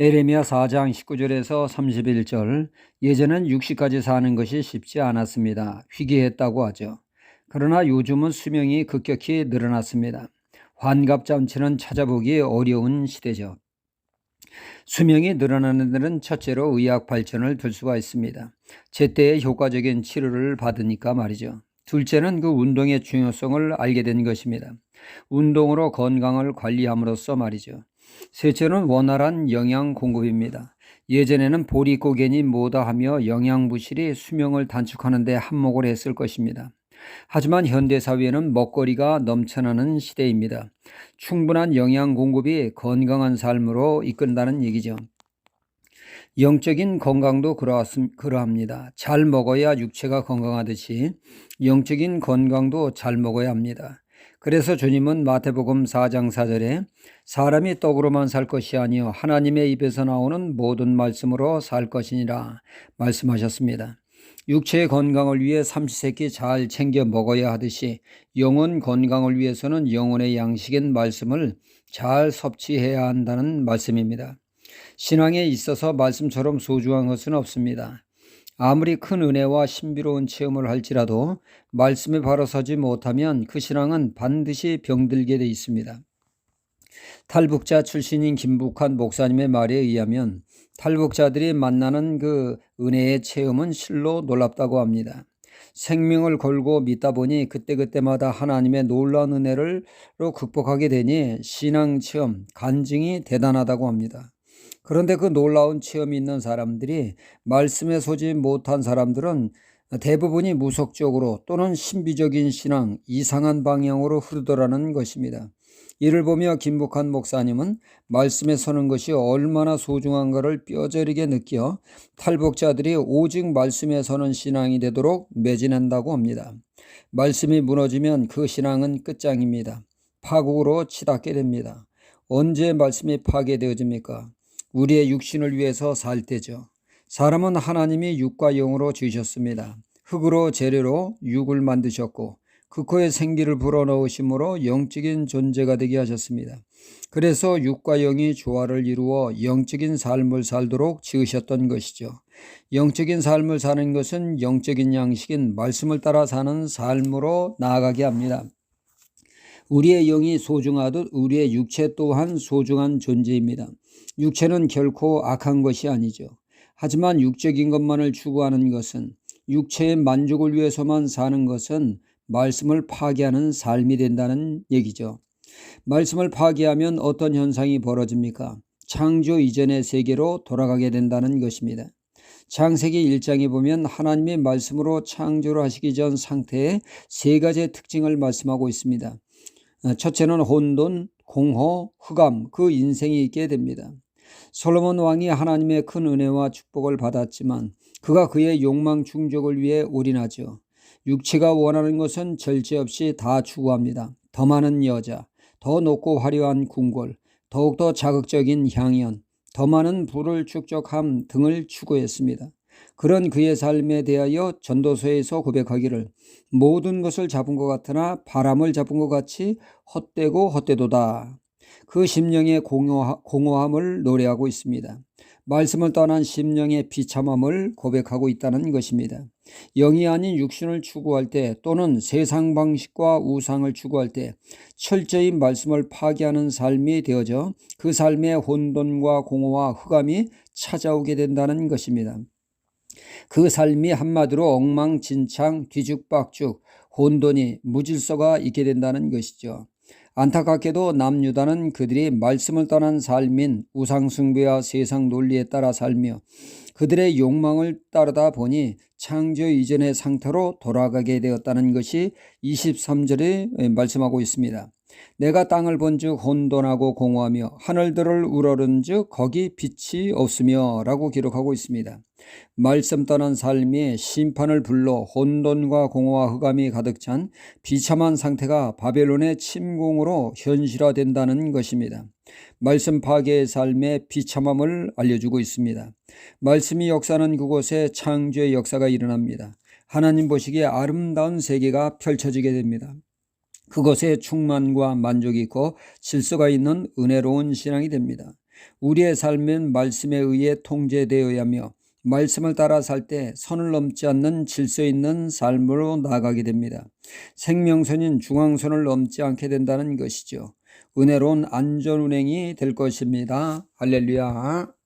에레미야 4장 19절에서 31절 예전엔 60까지 사는 것이 쉽지 않았습니다. 희귀했다고 하죠. 그러나 요즘은 수명이 급격히 늘어났습니다. 환갑잔치는 찾아보기 어려운 시대죠. 수명이 늘어나는 데는 첫째로 의학 발전을 들 수가 있습니다. 제때에 효과적인 치료를 받으니까 말이죠. 둘째는 그 운동의 중요성을 알게 된 것입니다. 운동으로 건강을 관리함으로써 말이죠. 셋째는 원활한 영양 공급입니다. 예전에는 보리 고개니 뭐다 하며 영양 부실이 수명을 단축하는 데 한몫을 했을 것입니다. 하지만 현대 사회는 먹거리가 넘쳐나는 시대입니다. 충분한 영양 공급이 건강한 삶으로 이끈다는 얘기죠. 영적인 건강도 그러합니다. 잘 먹어야 육체가 건강하듯이 영적인 건강도 잘 먹어야 합니다. 그래서 주님은 마태복음 4장 4절에 사람이 떡으로만 살 것이 아니요 하나님의 입에서 나오는 모든 말씀으로 살 것이니라 말씀하셨습니다. 육체의 건강을 위해 삼시세끼 잘 챙겨 먹어야 하듯이 영혼 건강을 위해서는 영혼의 양식인 말씀을 잘 섭취해야 한다는 말씀입니다. 신앙에 있어서 말씀처럼 소중한 것은 없습니다. 아무리 큰 은혜와 신비로운 체험을 할지라도 말씀에 바로 서지 못하면 그 신앙은 반드시 병들게 돼 있습니다. 탈북자 출신인 김북한 목사님의 말에 의하면 탈북자들이 만나는 그 은혜의 체험은 실로 놀랍다고 합니다. 생명을 걸고 믿다 보니 그때그때마다 하나님의 놀라운 은혜를 극복하게 되니 신앙 체험, 간증이 대단하다고 합니다. 그런데 그 놀라운 체험이 있는 사람들이 말씀에 서지 못한 사람들은 대부분이 무속적으로 또는 신비적인 신앙, 이상한 방향으로 흐르더라는 것입니다. 이를 보며 김복한 목사님은 말씀에 서는 것이 얼마나 소중한가를 뼈저리게 느껴 탈북자들이 오직 말씀에 서는 신앙이 되도록 매진한다고 합니다. 말씀이 무너지면 그 신앙은 끝장입니다. 파국으로 치닫게 됩니다. 언제 말씀이 파괴되어집니까? 우리의 육신을 위해서 살 때죠. 사람은 하나님이 육과 영으로 지으셨습니다. 흙으로 재료로 육을 만드셨고 그 코에 생기를 불어넣으심으로 영적인 존재가 되게 하셨습니다. 그래서 육과 영이 조화를 이루어 영적인 삶을 살도록 지으셨던 것이죠. 영적인 삶을 사는 것은 영적인 양식인 말씀을 따라 사는 삶으로 나아가게 합니다. 우리의 영이 소중하듯 우리의 육체 또한 소중한 존재입니다. 육체는 결코 악한 것이 아니죠. 하지만 육적인 것만을 추구하는 것은 육체의 만족을 위해서만 사는 것은 말씀을 파괴하는 삶이 된다는 얘기죠. 말씀을 파괴하면 어떤 현상이 벌어집니까? 창조 이전의 세계로 돌아가게 된다는 것입니다. 창세기 1장에 보면 하나님의 말씀으로 창조를 하시기 전 상태의 세 가지의 특징을 말씀하고 있습니다. 첫째는 혼돈, 공허, 흑암, 그 인생이 있게 됩니다. 솔로몬 왕이 하나님의 큰 은혜와 축복을 받았지만 그가 그의 욕망 충족을 위해 올인하죠. 육체가 원하는 것은 절제 없이 다 추구합니다. 더 많은 여자, 더 높고 화려한 궁궐, 더욱더 자극적인 향연, 더 많은 부를 축적함 등을 추구했습니다. 그런 그의 삶에 대하여 전도서에서 고백하기를 모든 것을 잡은 것 같으나 바람을 잡은 것 같이 헛되고 헛되도다. 그 심령의 공허 함을 노래하고 있습니다. 말씀을 떠난 심령의 비참함을 고백하고 있다는 것입니다. 영이 아닌 육신을 추구할 때 또는 세상 방식과 우상을 추구할 때 철저히 말씀을 파괴하는 삶이 되어져 그 삶의 혼돈과 공허와 흑암이 찾아오게 된다는 것입니다. 그 삶이 한마디로 엉망진창, 뒤죽박죽, 혼돈이 무질서가 있게 된다는 것이죠. 안타깝게도 남유다는 그들이 말씀을 떠난 삶인 우상숭배와 세상 논리에 따라 살며 그들의 욕망을 따르다 보니 창조 이전의 상태로 돌아가게 되었다는 것이 23절에 말씀하고 있습니다. 내가 땅을 본즉 혼돈하고 공허하며 하늘들을 우러른즉 거기 빛이 없으며 라고 기록하고 있습니다. 말씀 떠난 삶이 심판을 불러 혼돈과 공허와 흑암이 가득 찬 비참한 상태가 바벨론의 침공으로 현실화된다는 것입니다. 말씀 파괴의 삶의 비참함을 알려주고 있습니다. 말씀이 역사는 그곳에 창조의 역사가 일어납니다. 하나님 보시기에 아름다운 세계가 펼쳐지게 됩니다. 그것에 충만과 만족이 있고 질서가 있는 은혜로운 신앙이 됩니다. 우리의 삶은 말씀에 의해 통제되어야 하며 말씀을 따라 살 때 선을 넘지 않는 질서 있는 삶으로 나가게 됩니다. 생명선인 중앙선을 넘지 않게 된다는 것이죠. 은혜로운 안전운행이 될 것입니다. 할렐루야.